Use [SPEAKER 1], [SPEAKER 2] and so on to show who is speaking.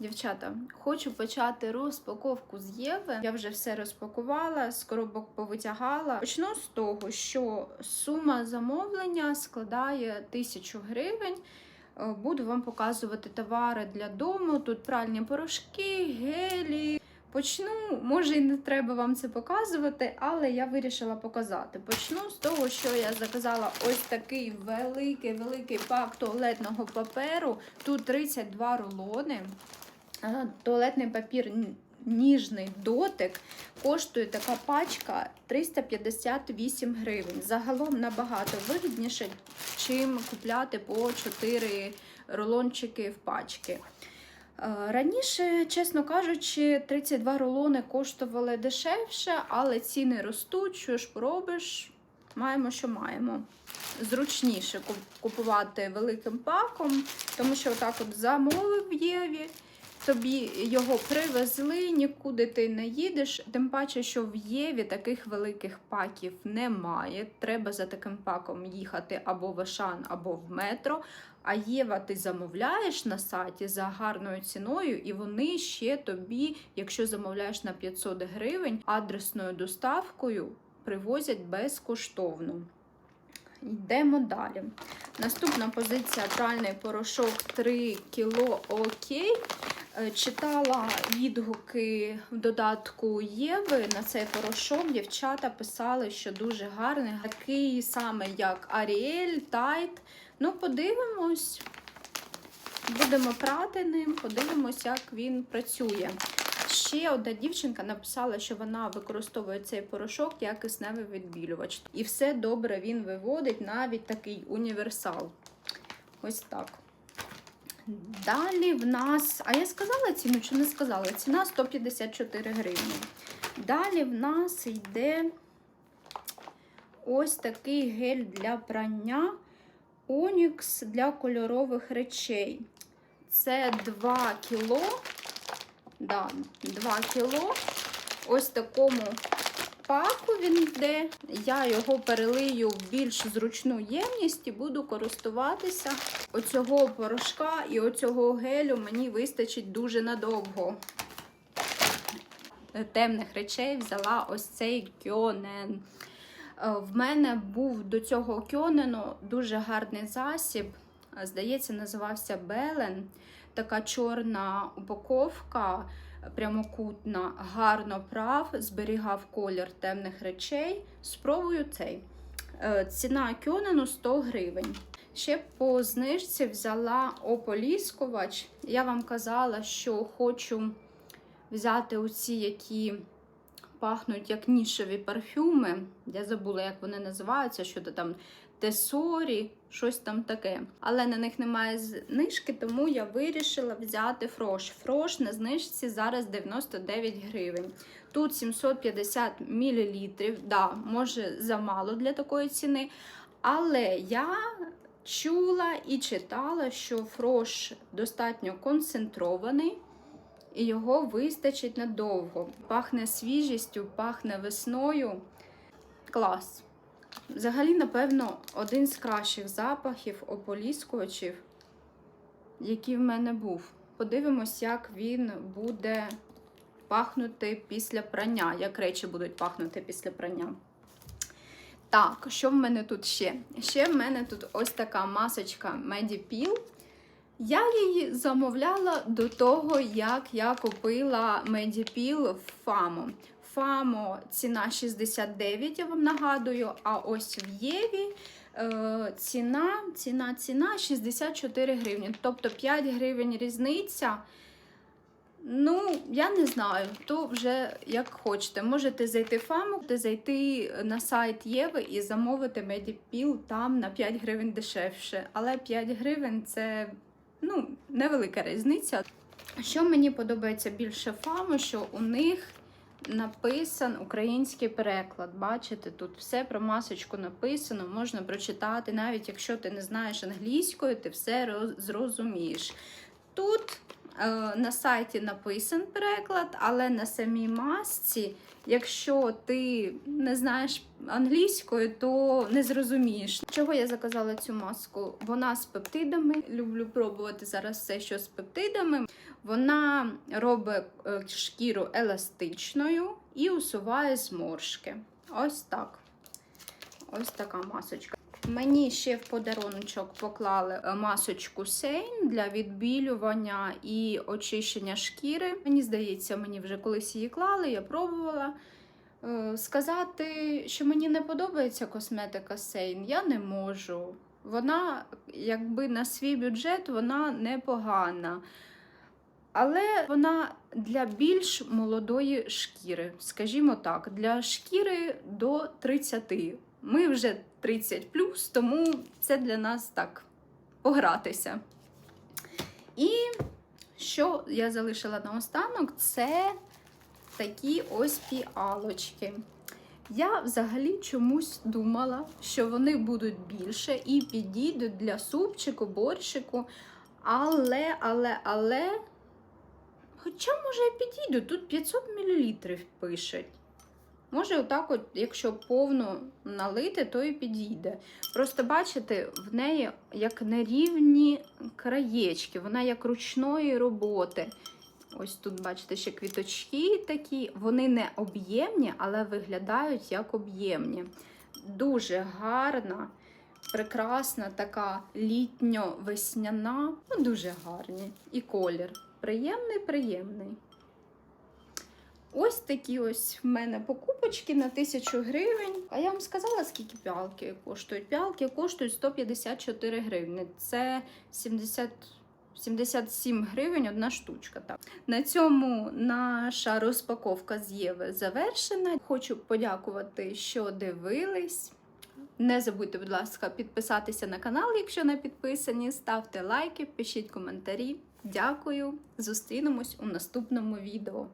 [SPEAKER 1] Дівчата, хочу почати розпаковку з Єви. Я вже все розпакувала, з коробок повитягала. Почну з того, що сума замовлення складає 1000 гривень. Е, Буду вам показувати товари для дому. Тут пральні порошки, гелі. Почну, може і не треба вам це показувати, але я вирішила показати. Почну з того, що я заказала ось такий великий великий пак туалетного паперу. Тут 32 рулони. Туалетний папір ніжний дотик. Коштує така пачка 358 гривень. Загалом набагато вигідніше, чим купляти по 4 рулончики в пачки. Е, Раніше, чесно кажучи, 32 рулони коштували дешевше, але ціни ростуть. Що ж поробиш? Маємо, що маємо. Зручніше купувати великим паком, тому що отак от замовив в Єві, тобі його привезли, нікуди ти не їдеш. Тим паче, що в Єві таких великих паків немає. Треба за таким паком їхати або в Ашан, або в метро. А Єва ти замовляєш на сайті за гарною ціною, і вони ще тобі, якщо замовляєш на 500 гривень, адресною доставкою привозять безкоштовно. Йдемо далі. Наступна позиція пральний порошок 3 кг окей. Е, Читала відгуки в додатку Єви на цей порошок. Дівчата писали, що дуже гарний, такий саме як Аріель, Тайт. Ну, подивимось. Будемо прати ним, подивимось, як він працює. Ще одна дівчинка написала, що вона використовує цей порошок як кисневий відбілювач. І все добре він виводить, навіть такий універсал. Ось так. Далі в нас. А я сказала ціну чи не сказала? Ціна 154 гривні. Далі в нас йде ось такий гель для прання. Онікс для кольорових речей. Це 2 кіло. Да, 2 кіло. Ось такому паку він йде. Я його перелию в більш зручну ємність і буду користуватися. Оцього порошка і оцього гелю мені вистачить дуже надовго. Темних речей взяла ось цей кьонен. Е, В мене був до цього кьонену дуже гарний засіб. Е, Здається, називався Белен. Така чорна упаковка, прямокутна, гарно прав, зберігав колір темних речей. Спробую цей. Е, Ціна кьонену 100 гривень. Ще по знижці взяла ополіскувач. Я вам казала, що хочу взяти оці, які пахнуть як нішеві парфюми. Я забула, як вони називаються, що там тесорі, щось там таке. Але на них немає знижки, тому я вирішила взяти фрош. Фрош на знижці зараз 99 гривень. Тут 750 мл. Да, може замало для такої ціни. Але я чула і читала, що фрош достатньо концентрований і його вистачить надовго. Пахне свіжістю, пахне весною. Клас. Взагалі, напевно, один з кращих запахів ополіскувачів, який в мене був. Подивимось, як він буде пахнути після прання, як речі будуть пахнути після прання. Так, що в мене тут ще? Ще в мене тут ось така масочка Medipil. Я її замовляла до того, як я купила Medipil в Фамо. Фамо ціна 69, я вам нагадую, а ось в Єві е, ціна, ціна, ціна 64 гривні. Тобто 5 гривень різниця. Ну, я не знаю, то вже як хочете. Можете зайти в Фаму, зайти на сайт Єви і замовити Medipil там на 5 гривень дешевше. Але 5 гривень це ну, невелика різниця. Що мені подобається більше Фами, що у них написан український переклад. Бачите, тут все про масочку написано, можна прочитати, навіть якщо ти не знаєш англійською, ти все роз- зрозумієш. Тут На сайті написан переклад, але на самій масці, якщо ти не знаєш англійської, то не зрозумієш. Чого я заказала цю маску? Вона з пептидами. Люблю пробувати зараз все, що з пептидами. Вона робить е, шкіру еластичною і усуває зморшки. Ось так. Ось така масочка. Мені ще в подаруночок поклали е, масочку Сейн для відбілювання і очищення шкіри. Мені здається, мені вже колись її клали, я пробувала. Е, Сказати, що мені не подобається косметика Сейн, я не можу. Вона, якби на свій бюджет, вона непогана. Але вона для більш молодої шкіри, скажімо так, для шкіри до 30. Ми вже 30 тому це для нас так погратися. І що я залишила наостанок, це такі ось піалочки. Я взагалі чомусь думала, що вони будуть більше і підійдуть для супчику, борщику. Але, але, але. Хоча, може, і підійдуть, тут 500 мл пишуть. Може, отак, от, якщо повну налити, то і підійде. Просто бачите, в неї як нерівні краєчки, вона як ручної роботи. Ось тут, бачите, ще квіточки такі. Вони не об'ємні, але виглядають як об'ємні. Дуже гарна, прекрасна, така літньо-весняна. Ну, дуже гарні. І колір. Приємний, приємний. Ось такі ось в мене покупочки на 1000 гривень. А я вам сказала, скільки піалки коштують. Піалки коштують 154 гривні. Це 70, 77 гривень одна штучка. Так. На цьому наша розпаковка з Єви завершена. Хочу подякувати, що дивились. Не забудьте, будь ласка, підписатися на канал, якщо не підписані. Ставте лайки, пишіть коментарі. Дякую. Зустрінемось у наступному відео.